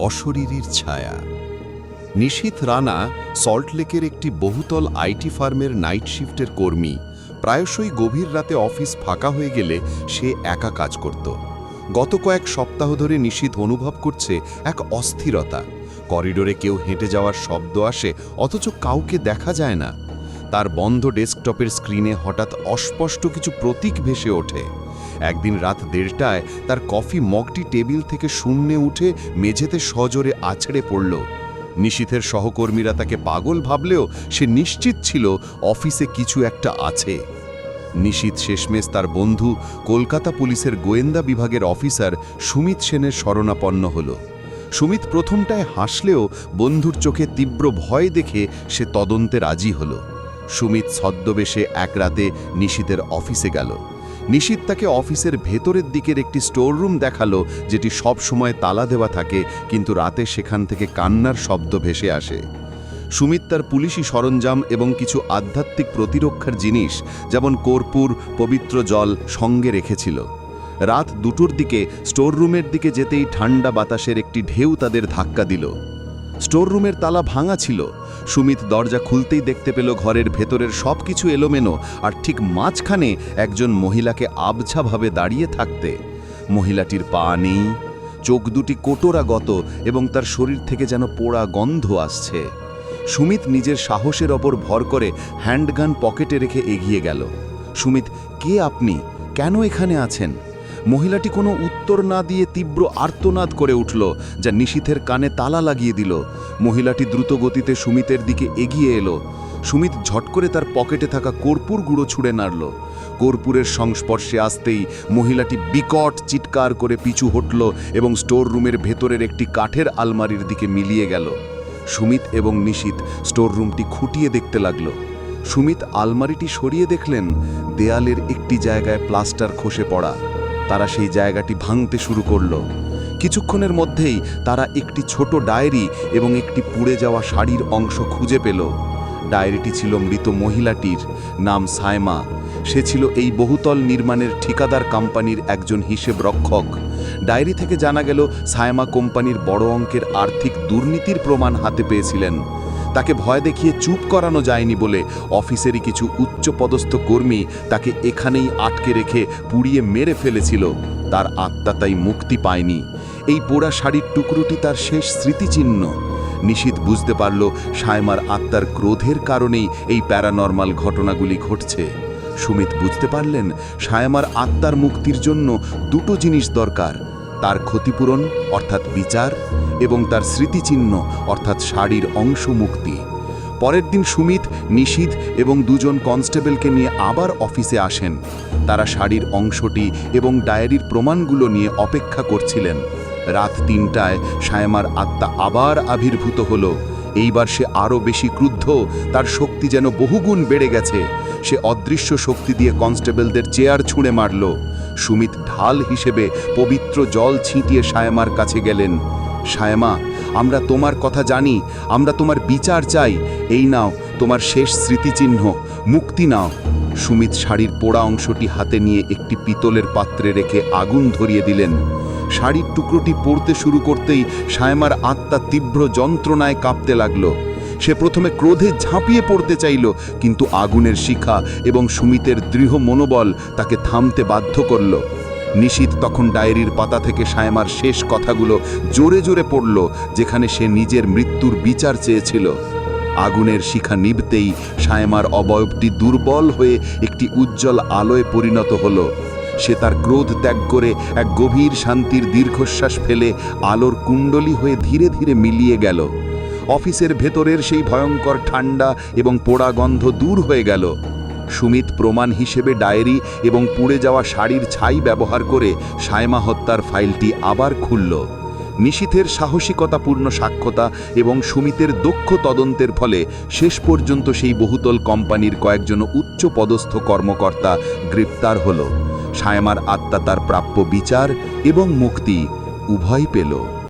অশরীরীর ছায়া। নিশীথ রানা সল্টলেকের একটি বহুতল আইটি ফার্মের নাইট শিফটের কর্মী প্রায়শই গভীর রাতে অফিস ফাঁকা হয়ে গেলে সে একা কাজ করত। গত কয়েক সপ্তাহ ধরে নিশীথ অনুভব করছে এক অস্থিরতা। করিডোরে কেউ হেঁটে যাওয়ার শব্দ আসে, অথচ কাউকে দেখা যায় না। তার বন্ধ ডেস্কটপের স্ক্রিনে হঠাৎ অস্পষ্ট কিছু প্রতীক ভেসে ওঠে। একদিন রাত দেড়টায় তার কফি মগটি টেবিল থেকে শূন্যে উঠে মেঝেতে সজোরে আছড়ে পড়ল। নিশীথের সহকর্মীরা তাকে পাগল ভাবলেও সে নিশ্চিত ছিল অফিসে কিছু একটা আছে। নিশীথ শেষমেশ তার বন্ধু কলকাতা পুলিশের গোয়েন্দা বিভাগের অফিসার সুমিত সেনের শরণাপন্ন হল। সুমিত প্রথমটায় হাসলেও বন্ধুর চোখে তীব্র ভয় দেখে সে তদন্তে রাজি হল। সুমিত ছদ্মবেশে এক রাতে নিশীথের অফিসে গেল। নিশীত তাকে অফিসের ভেতরের দিকের একটি স্টোররুম দেখাল, যেটি সব সময় তালা দেওয়া থাকে, কিন্তু রাতে সেখান থেকে কান্নার শব্দ ভেসে আসে। সুমিত তার পুলিশি সরঞ্জাম এবং কিছু আধ্যাত্মিক প্রতিরক্ষার জিনিস, যেমন কর্পূর, পবিত্র জল, সঙ্গে রেখেছিল। রাত দুটোর দিকে স্টোররুমের দিকে যেতেই ঠান্ডা বাতাসের একটি ঢেউ তাদের ধাক্কা দিল। স্টোররুমের তালা ভাঙা ছিল। সুমিত দরজা খুলতেই দেখতে পেল ঘরের ভেতরের সব কিছু এলোমেনো আর ঠিক মাঝখানে একজন মহিলাকে আবছাভাবে দাঁড়িয়ে থাকতে। মহিলাটির পা নেই, চোখ দুটি কোটরাগত এবং তার শরীর থেকে যেন পোড়া গন্ধ আসছে। সুমিত নিজের সাহসের ওপর ভর করে হ্যান্ডগান পকেটে রেখে এগিয়ে গেল। সুমিত, কে আপনি? কেন এখানে আছেন? মহিলাটি কোনো উত্তর না দিয়ে তীব্র আর্তনাদ করে উঠল, যা নিশীথের কানে তালা লাগিয়ে দিল। মহিলাটি দ্রুত গতিতে সুমিতের দিকে এগিয়ে এলো। সুমিত ঝট করে তার পকেটে থাকা কর্পূর গুঁড়ো ছুঁড়ে নাড়ল। কর্পূরের সংস্পর্শে আসতেই মহিলাটি বিকট চিৎকার করে পিছু হটল এবং স্টোর রুমের ভেতরের একটি কাঠের আলমারির দিকে মিলিয়ে গেল। সুমিত এবং নিশীত স্টোর রুমটি খুঁটিয়ে দেখতে লাগল। সুমিত আলমারিটি সরিয়ে দেখলেন, দেয়ালের একটি জায়গায় প্লাস্টার খসে পড়া। তারা সেই জায়গাটি ভাঙতে শুরু করল। কিছুক্ষণের মধ্যেই তারা একটি ছোট ডায়েরি এবং একটি পুড়ে যাওয়া শাড়ির অংশ খুঁজে পেল। ডায়েরিটি ছিল মৃত মহিলাটির, নাম সায়মা। সে ছিল এই বহুতল নির্মাণের ঠিকাদার কোম্পানির একজন হিসেব রক্ষক। ডায়েরি থেকে জানা গেল, সায়মা কোম্পানির বড় অঙ্কের আর্থিক দুর্নীতির প্রমাণ হাতে পেয়েছিলেন। তাকে ভয় দেখিয়ে চুপ করানো যায়নি বলে অফিসেরই কিছু উচ্চপদস্থ কর্মী তাকে এখানেই আটকে রেখে পুড়িয়ে মেরে ফেলেছিল। তার আত্মা তাই মুক্তি পায়নি। এই পোড়া শাড়ির টুকরোটি তার শেষ স্মৃতিচিহ্ন। নিশীত বুঝতে পারল সায়মার আত্মার ক্রোধের কারণেই এই প্যারানর্মাল ঘটনাগুলি ঘটছে। সুমিত বুঝতে পারলেন সায়মার আত্মার মুক্তির জন্য দুটো জিনিস দরকার। তার ক্ষতিপূরণ, অর্থাৎ বিচার এবং তার স্মৃতিচিহ্ন, অর্থাৎ শাড়ির অংশ মুক্তি পরের দিন সুমিত নিশীথ এবং দুজন কনস্টেবলকে নিয়ে আবার অফিসে আসেন। তারা শাড়ির অংশটি এবং ডায়েরির প্রমাণগুলো নিয়ে অপেক্ষা করছিলেন। রাত তিনটায় সায়মার আত্মা আবার আবির্ভূত হলো। এইবার সে আরও বেশি ক্রুদ্ধ, তার শক্তি যেন বহুগুণ বেড়ে গেছে। সে অদৃশ্য শক্তি দিয়ে কনস্টেবলদের চেয়ার ছুঁড়ে মারল। সুমিত ঢাল হিসেবে পবিত্র জল ছিটিয়ে সায়মার কাছে গেলেন। সায়মা, আমরা তোমার কথা জানি, আমরা তোমার বিচার চাই। এই নাও, তোমার শেষ স্মৃতিচিহ্ন, মুক্তি নাও। সুমিত শাড়ির পোড়া অংশটি হাতে নিয়ে একটি পিতলের পাত্রে রেখে আগুন ধরিয়ে দিলেন। শাড়ির টুকরোটি পড়তে শুরু করতেই সায়মার আত্মা তীব্র যন্ত্রণায় কাঁপতে লাগল। সে প্রথমে ক্রোধে ঝাঁপিয়ে পড়তে চাইল, কিন্তু আগুনের শিখা এবং সুমিতের দৃঢ় মনোবল তাকে থামতে বাধ্য করল। নিশীত তখন ডায়েরির পাতা থেকে সায়মার শেষ কথাগুলো জোরে জোরে পড়ল, যেখানে সে নিজের মৃত্যুর বিচার চেয়েছিল। আগুনের শিখা নিভতেই সায়মার অবয়বটি দুর্বল হয়ে একটি উজ্জ্বল আলোয় পরিণত হলো। সে তার ক্রোধ ত্যাগ করে এক গভীর শান্তির দীর্ঘশ্বাস ফেলে আলোর কুণ্ডলী হয়ে ধীরে ধীরে মিলিয়ে গেল। অফিসের ভেতরের সেই ভয়ঙ্কর ঠান্ডা এবং পোড়া গন্ধ দূর হয়ে গেল। সুমিত প্রমাণ হিসেবে ডায়েরি এবং পুড়ে যাওয়া শাড়ির ছাই ব্যবহার করে সায়মা হত্যার ফাইলটি আবার খুলল। নিশীথের সাহসিকতাপূর্ণ সাক্ষ্যতা এবং সুমিতের দক্ষ তদন্তের ফলে শেষ পর্যন্ত সেই বহুতল কোম্পানির কয়েকজন উচ্চ পদস্থ কর্মকর্তা গ্রেপ্তার হল। সায়মার আত্মা তার প্রাপ্য বিচার এবং মুক্তি উভয় পেল।